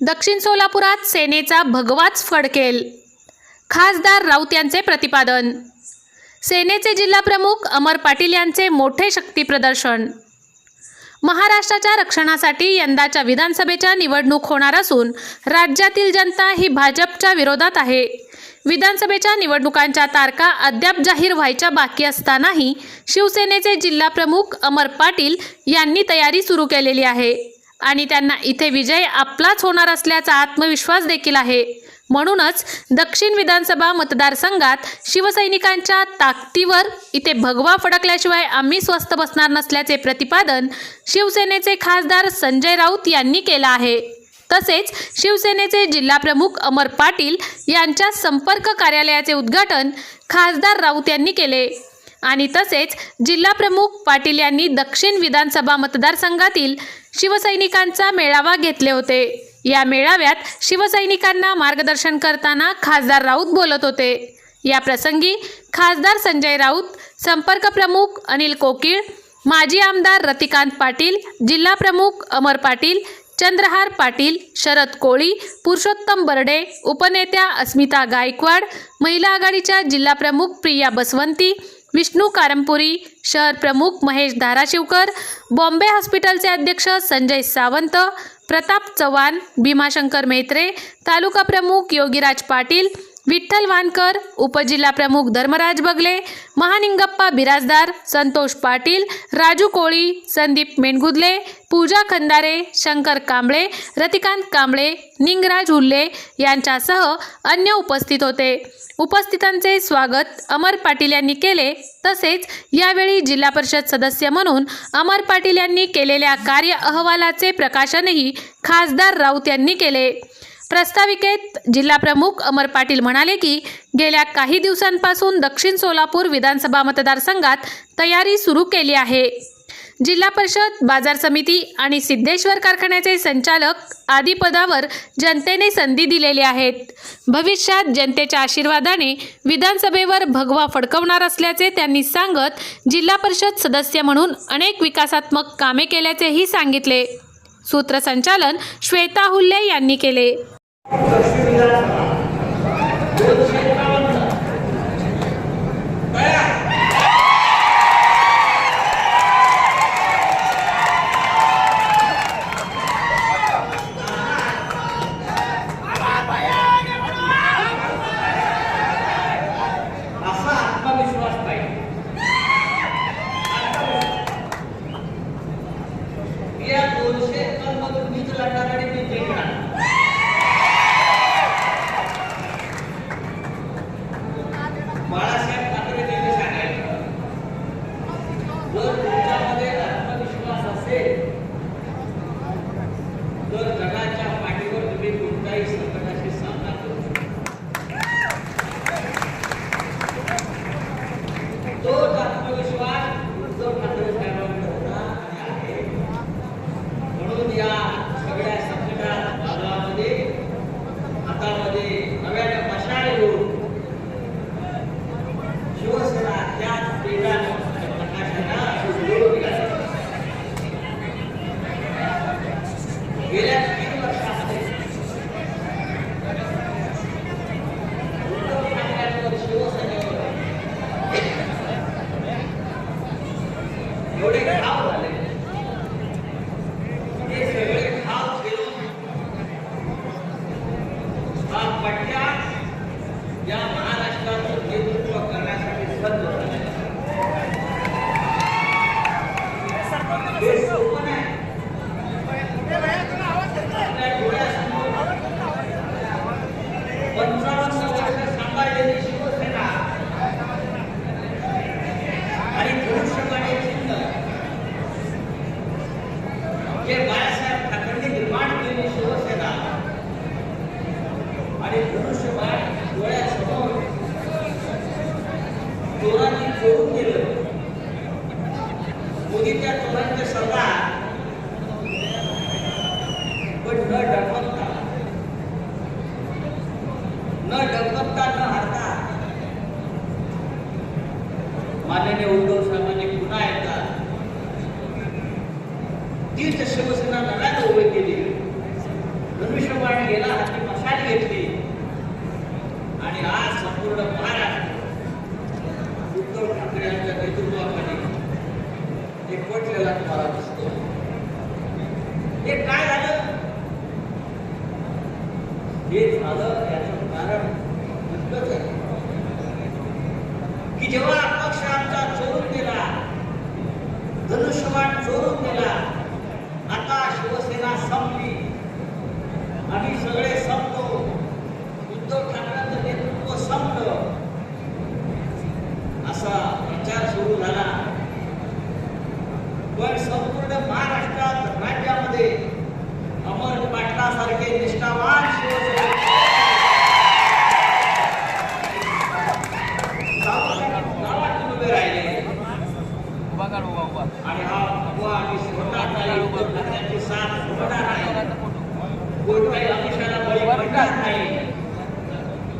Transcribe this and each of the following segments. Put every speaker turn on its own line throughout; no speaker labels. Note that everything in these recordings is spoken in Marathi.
दक्षिण सोलापुरात सेनेचा भगवाच फडकेल. खासदार राऊत यांचे प्रतिपादन. सेनेचे जिल्हाप्रमुख अमर पाटील यांचे मोठे शक्तीप्रदर्शन महाराष्ट्राच्या रक्षणासाठी यंदाच्या विधानसभेच्या निवडणूक होणार असून राज्यातील जनता ही भाजपच्या विरोधात आहे. विधानसभेच्या निवडणुकांच्या तारखा अद्याप जाहीर व्हायच्या बाकी असतानाही शिवसेनेचे जिल्हाप्रमुख अमर पाटील यांनी तयारी सुरू केलेली आहे. आणि त्यांना इथे विजय आपलाच होणार असल्याचा आत्मविश्वास देखील आहे. म्हणूनच दक्षिण विधानसभा मतदारसंघात शिवसैनिकांच्या ताकदीवर इथे भगवा फडकल्याशिवाय आम्ही स्वस्थ बसणार नसल्याचे प्रतिपादन शिवसेनेचे खासदार संजय राऊत यांनी केलं आहे. तसेच शिवसेनेचे जिल्हाप्रमुख अमर पाटील यांच्या संपर्क कार्यालयाचे उद्घाटन खासदार राऊत यांनी केले. आणि तसेच जिल्हाप्रमुख पाटील यांनी दक्षिण विधानसभा मतदारसंघातील शिवसैनिकांचा मेळावा घेतले होते. या मेळाव्यात शिवसैनिकांना मार्गदर्शन करताना खासदार राऊत बोलत होते. या प्रसंगी खासदार संजय राऊत संपर्क प्रमुख अनिल कोकीळ माजी आमदार रतिकांत पाटील जिल्हा प्रमुख अमर पाटील चंद्रहार पाटील शरद कोळी पुरुषोत्तम बर्डे उपनेत्या अस्मिता गायकवाड महिला आघाडीच्या जिल्हाप्रमुख प्रिया बसवंती विष्णू कारमपुरी शहर प्रमुख महेश धाराशिवकर बॉम्बे हॉस्पिटलचे अध्यक्ष संजय सावंत प्रताप चव्हाण भीमाशंकर मेत्रे तालुका प्रमुख योगीराज पाटील विठ्ठल वानकर उपजिल्हा प्रमुख धर्मराज बगले महानिंगप्पा बिराजदार संतोष पाटील राजू कोळी संदीप मेणगुदले पूजा खंदारे शंकर कांबळे रतिकांत कांबळे निंगराज हुल्ले यांच्यासह अन्य उपस्थित होते. उपस्थितांचे स्वागत अमर पाटील यांनी केले तसेच यावेळी जिल्हा परिषद सदस्य म्हणून अमर पाटील यांनी केलेल्या कार्य अहवालाचे प्रकाशनही खासदार राऊत यांनी केले. प्रस्ताविकेत जिल्हाप्रमुख अमर पाटील म्हणाले की गेल्या काही दिवसांपासून दक्षिण सोलापूर विधानसभा मतदारसंघात तयारी सुरू केली आहे. जिल्हा परिषद बाजार समिती आणि सिद्धेश्वर कारखान्याचे संचालक आदी पदावर जनतेने संधी दिलेली आहेत. भविष्यात जनतेच्या आशीर्वादाने विधानसभेवर भगवा फडकवणार असल्याचे त्यांनी सांगत जिल्हा परिषद सदस्य म्हणून अनेक विकासात्मक कामे केल्याचेही सांगितले. सूत्रसंचालन श्वेता हुल्ले यांनी केले.
असा एवढे घाव झाले. ते सगळे घाव घेऊन हा पट्ट्या या महाराष्ट्राचं नेतृत्व करण्यासाठी सज्ज झाले पंचावन्न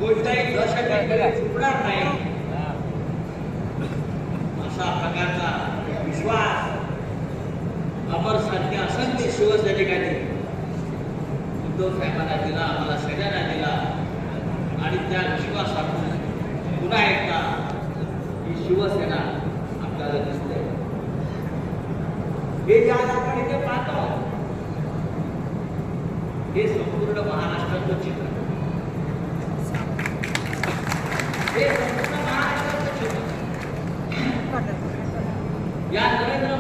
कोणत्याही दहशतवादी चुकणार नाही. असा प्रकारचा विश्वास अमर साध्य असंख्य शिवसैनिकांनी उद्धव साहेबांना दिला आम्हाला सगळ्यांना दिला. आणि त्या विश्वासातून पुन्हा एकदा ही शिवसेना आपल्याला दिसते. हे जे आज आपण इथे पाहतो हे संपूर्ण महाराष्ट्राचं चित्र हे संपूर्ण महाराष्ट्राचं चित्र या नरेंद्र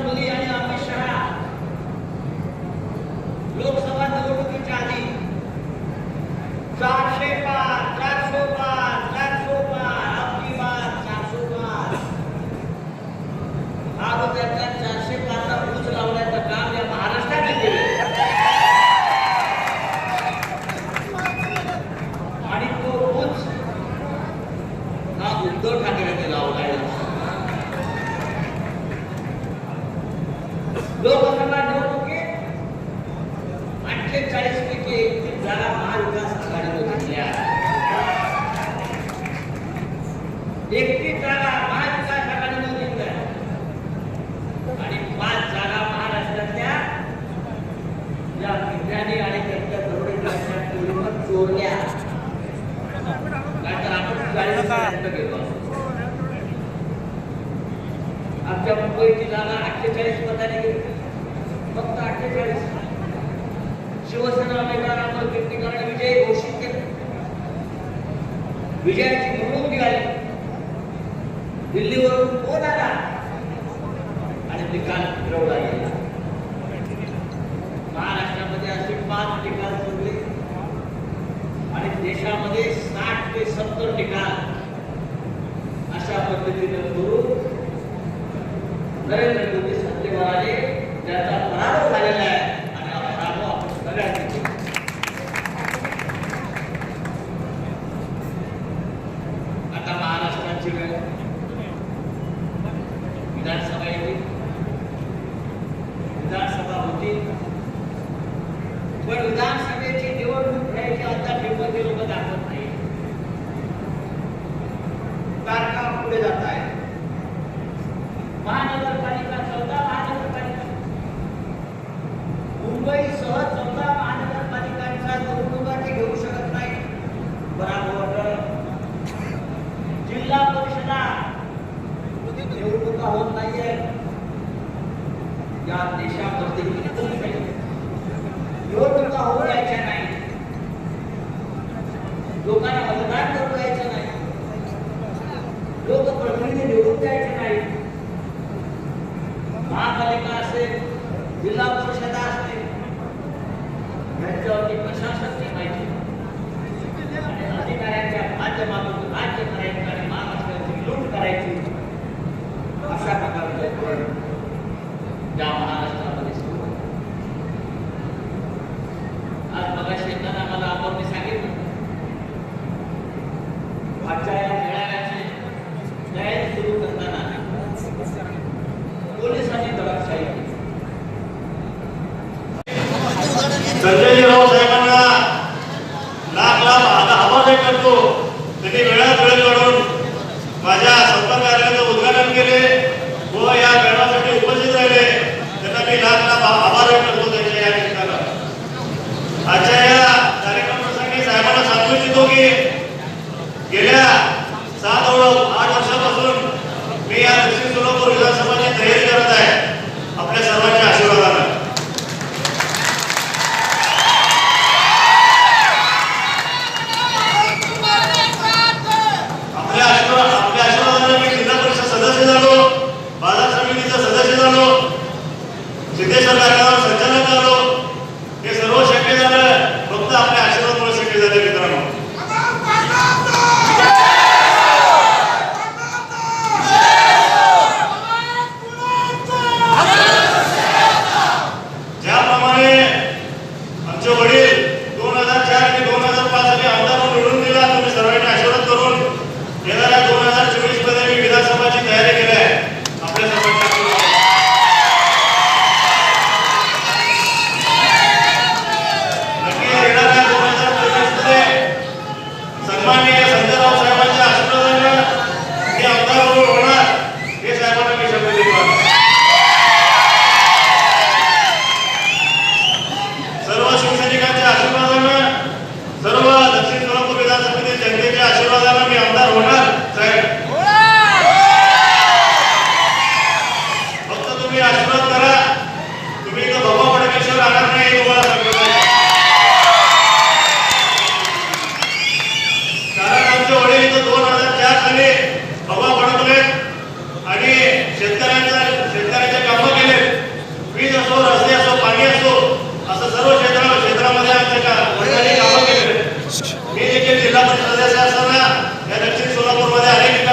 विजयाची मिरवणूक निघाली दिल्लीवरून कोण आला? आणि निकाल फिरवला गेला. महाराष्ट्रामध्ये असे पाच ठिकाण सोडले. आणि देशामध्ये साठ ते सत्तर ठिकाण अशा पद्धतीने करून नरेंद्र मोदी सत्तेवर आले. त्याचा पराभव झालेला आहे आणि हा पराभव आपण सगळ्यांनी केला. आता महाराष्ट्राची वेळ विधानसभा येते विधानसभा होती पण विधानसभेची निवडणूक घ्यायची आता फेब्रुवारी लोक दाखवत नाही तारखा पुढे जात आहे. महानगरपालिका चौदा महानगरपालिका. मुंबईसह चौदा महानगरपालिकांच्या निवडणुका ते घेऊ शकत नाही. बराबर. जिल्हा परिषदा. निवडणुका होत नाहीये. या देशामध्ये निवडणुका होऊ द्यायच्या नाही. लोकांना या महाराष्ट्रामध्ये सुरू आज आपण सांगितलं आजच्या या तयारी सुरू करताना पोलिसांनी दडपशाही
संजय राव साहेबांना लाख लाख आता आवाज करतो. त्यांनी वेळात वेळ काढून माझ्या संपर्क कार्यालयाचं उद्घाटन केले. व या त्यांना मी देखील जिल्हा परिषद असताना या दक्षिण सोलापूरमध्ये अनेक